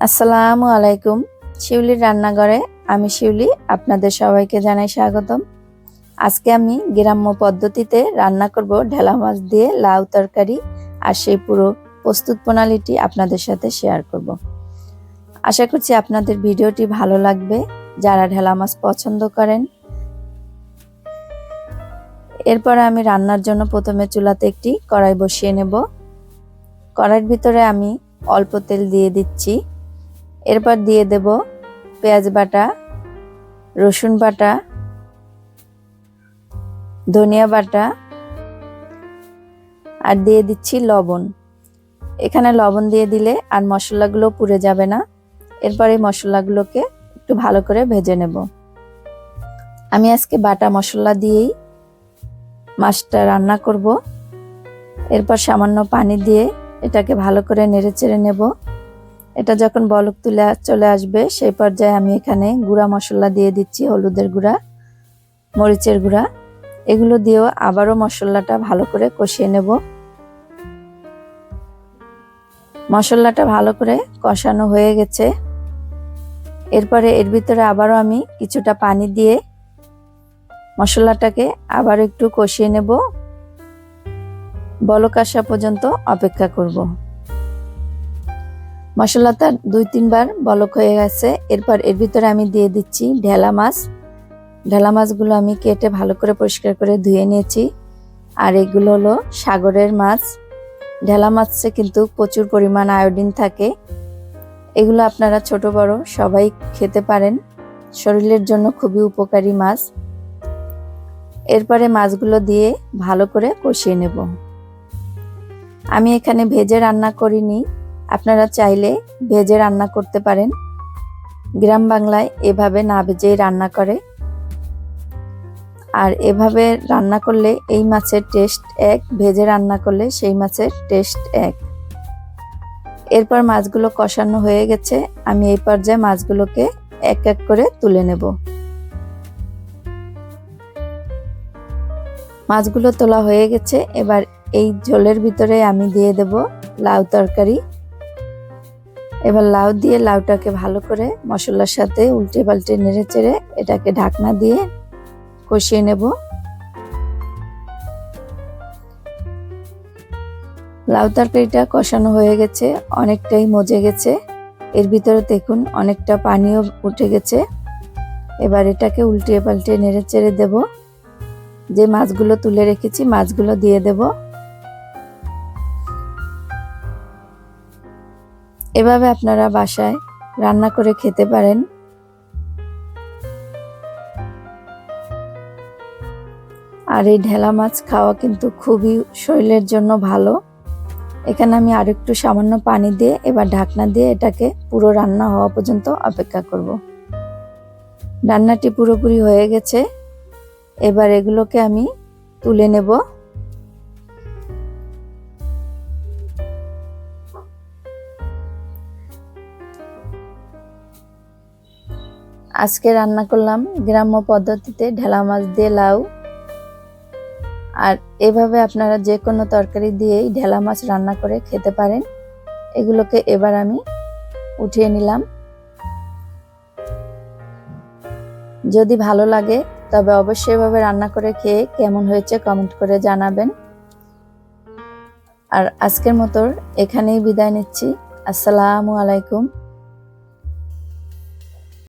আসসালামু আলাইকুম। শিউলির রান্নাঘরে আমি শিউলি, আপনাদের সবাইকে জানাই স্বাগতম। আজকে আমি গ্রাম্য পদ্ধতিতে রান্না করব ঢেলা মাছ দিয়ে লাউ তরকারি আর সেই পুরো প্রস্তুত প্রণালীটি আপনাদের সাথে শেয়ার করব। আশা করছি আপনাদের ভিডিওটি ভালো লাগবে। যারা ঢেলা মাছ পছন্দ করেন, এরপরে আমি রান্নার জন্য প্রথমে চুলাতে একটি কড়াই বসিয়ে নেব। কড়াইয়ের ভিতরে আমি অল্প তেল দিয়ে দিচ্ছি। এরপর দিয়ে দেব পেঁয়াজ বাটা, রসুন বাটা, ধনিয়া বাটা, আর দিয়ে দিচ্ছি লবণ। এখানে লবণ দিয়ে দিলে আর মশলাগুলো পুড়ে যাবে না। এরপর এই মশলাগুলোকে একটু ভালো করে ভেজে নেব। আমি আজকে বাটা মশলা দিয়েই মাছটা রান্না করব। এরপর সামান্য পানি দিয়ে এটাকে ভালো করে নেড়ে চেড়ে নেব। এটা যখন বলক তুলে চলে আসবে, সেই পর্যায়ে আমি এখানে গুঁড়া মশলা দিয়ে দিচ্ছি, হলুদের গুঁড়া, মরিচের গুঁড়া। এগুলো দিয়েও আবারও মশলাটা ভালো করে কষিয়ে নেব। মশলাটা ভালো করে কষানো হয়ে গেছে। এরপরে এর ভিতরে আবারও আমি কিছুটা পানি দিয়ে মশলাটাকে আবার একটু কষিয়ে নেব। বলক আসা পর্যন্ত অপেক্ষা করব। মশলাটা দুই, তিনবার বলক হয়ে গেছে। এরপর এর ভিতরে আমি দিয়ে দিচ্ছি ঢেলা মাছ। ঢেলা মাছগুলো আমি কেটে ভালো করে পরিষ্কার করে ধুয়ে নিয়েছি। আর এগুলো হলো সাগরের মাছ। ঢেলা মাছে কিন্তু প্রচুর পরিমাণ আয়োডিন থাকে। এগুলো আপনারা ছোট, বড় সবাই খেতে পারেন। শরীরের জন্য খুবই উপকারী মাছ। এরপরে মাছগুলো দিয়ে ভালো করে কষিয়ে নেব। আমি এখানে ভেজে রান্না করিনি। আপনারা চাইলে ভেজে রান্না করতে পারেন। গ্রাম বাংলায় এভাবে না ভেজেই রান্না করে। আর এভাবে রান্না করলে এই মাছের টেস্ট এক, ভেজে রান্না করলে সেই মাছের টেস্ট এক। এরপর মাছগুলো কষানো হয়ে গেছে। আমি এই পর্যায়ে মাছগুলোকে এক এক করে তুলে নেব। মাছগুলো তোলা হয়ে গেছে। এবার এই ঝোলের ভিতরে আমি দিয়ে দেব লাউ তরকারি। এবার লাউ দিয়ে লাউটাকে ভালো করে মশলার সাথে উল্টে পাল্টে নেড়ে চেড়ে এটাকে ঢাকনা দিয়ে কষিয়ে নেব। লাউ তরকারিটা কষানো হয়ে গেছে, অনেকটাই মজে গেছে। এর ভিতরে দেখুন অনেকটা পানিও উঠে গেছে। এবার এটাকে উল্টিয়ে পাল্টে নেড়ে চেড়ে দেব। যে মাছগুলো তুলে রেখেছি, মাছগুলো দিয়ে দেবো। এভাবে আপনারা বাসায় রান্না করে খেতে পারেন। আর এই ঢেলা মাছ খাওয়া কিন্তু খুবই শরীরের জন্য ভালো। এখানে আমি আর একটু সামান্য পানি দিয়ে, এবার ঢাকনা দিয়ে এটাকে পুরো রান্না হওয়া পর্যন্ত অপেক্ষা করব। রান্নাটি পুরোপুরি হয়ে গেছে। এবার এগুলোকে আমি তুলে নেব। আজকে রান্না করলাম গ্রাম্য পদ্ধতিতে ঢেলা মাছ দিয়ে লাউ। আর এভাবে আপনারা যে কোনো তরকারি দিয়েই ঢেলা মাছ রান্না করে খেতে পারেন। এগুলোকে এবার আমি উঠিয়ে নিলাম। যদি ভালো লাগে, তবে অবশ্যই এভাবে রান্না করে খেয়ে কেমন হয়েছে কমেন্ট করে জানাবেন। আর আজকের মতো এখানেই বিদায় নিচ্ছি। আসসালামু আলাইকুম।